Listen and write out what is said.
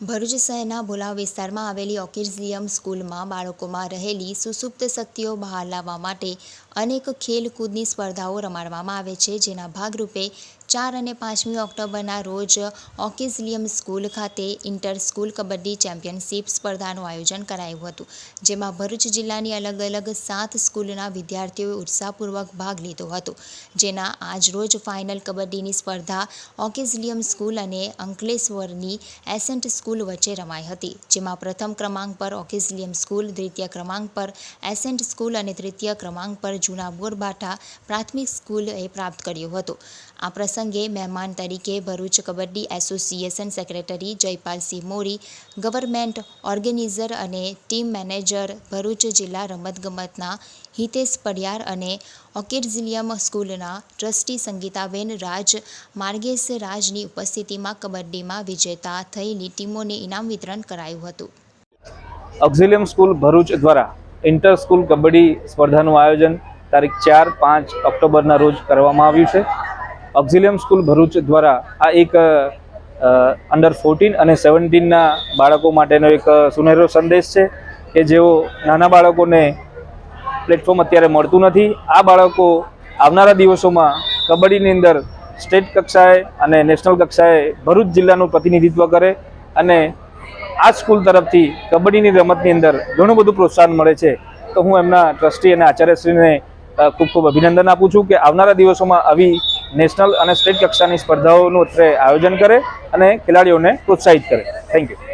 ભરૂચ શહેરના ભોલાવ વિસ્તારમાં આવેલી ઓકિર્ઝિયમ સ્કૂલમાં બાળકોમાં રહેલી સુસુપ્ત શક્તિઓ બહાર લાવવા માટે અનેક ખેલકૂદની સ્પર્ધાઓ રમાડવામાં આવે છે, જેના ભાગરૂપે ચાર અને પાંચમી ઓક્ટોબરના રોજ ઓકિઝલિયમ સ્કૂલ ખાતે ઇન્ટર સ્કૂલ કબડ્ડી ચેમ્પિયનશિપ સ્પર્ધાનું આયોજન કરાયું હતું, જેમાં ભરૂચ જિલ્લાની અલગ અલગ સાત સ્કૂલના વિદ્યાર્થીઓએ ઉત્સાહપૂર્વક ભાગ લીધો હતો, જેના આજરોજ ફાઇનલ કબડ્ડીની સ્પર્ધા ઓકિઝલિયમ સ્કૂલ અને અંકલેશ્વરની એસેન્ટ સ્કૂલ વચ્ચે રમાઈ હતી, જેમાં પ્રથમ ક્રમાંક પર ઓકિઝલિયમ સ્કૂલ, દ્વિતીય ક્રમાંક પર એસેન્ટ સ્કૂલ અને તૃતીય ક્રમાંક પર જૂના બોરબાઠા પ્રાથમિક સ્કૂલએ પ્રાપ્ત કર્યો હતો. આ પ્રસંગે મહેમાન તરીકે Bharuch kabaddi association secretary Jaypalsinh Mori, government organiser અને ટીમ મેનેજર ભરૂચ જિલ્લા રમતગમતના હિતેશ પડિયાર અને ઓકિડઝિલિયમ સ્કૂલના ટ્રસ્ટી સંગીતાબેન રાજ, માર્ગેશ રાજની ઉપસ્થિતિમાં કબડ્ડીમાં વિજેતા થયેલી ટીમોને ઇનામ વિતરણ કરાયું હતું. ઓક્ઝિલિયમ સ્કૂલ ભરૂચ દ્વારા ઇન્ટર સ્કૂલ કબડ્ડી સ્પર્ધાનું આયોજન તારીખ ચાર પાંચ ઓક્ટોબરના રોજ કરવામાં આવ્યું છે. ઓક્ઝિલિયમ સ્કૂલ ભરૂચ દ્વારા આ એક અંડર ફોર્ટીન અને સેવન્ટીનના બાળકો માટેનો એક સુનહેરો સંદેશ છે કે જેઓ નાના બાળકોને પ્લેટફોર્મ અત્યારે મળતું નથી. આ બાળકો આવનારા દિવસોમાં કબડ્ડીની અંદર સ્ટેટ કક્ષાએ અને નેશનલ કક્ષાએ ભરૂચ જિલ્લાનું પ્રતિનિધિત્વ કરે અને આ સ્કૂલ તરફથી કબડ્ડીની રમતની અંદર ઘણું બધું પ્રોત્સાહન મળે છે. તો હું એમના ટ્રસ્ટી અને આચાર્યશ્રીને ખૂબ ખૂબ અભિનંદન આપું છું કે આવનારા દિવસોમાં આવી નેશનલ અને સ્ટેટ કક્ષાની સ્પર્ધાઓનું અત્રે આયોજન કરે અને ખેલાડીઓને પ્રોત્સાહિત કરે. Thank you.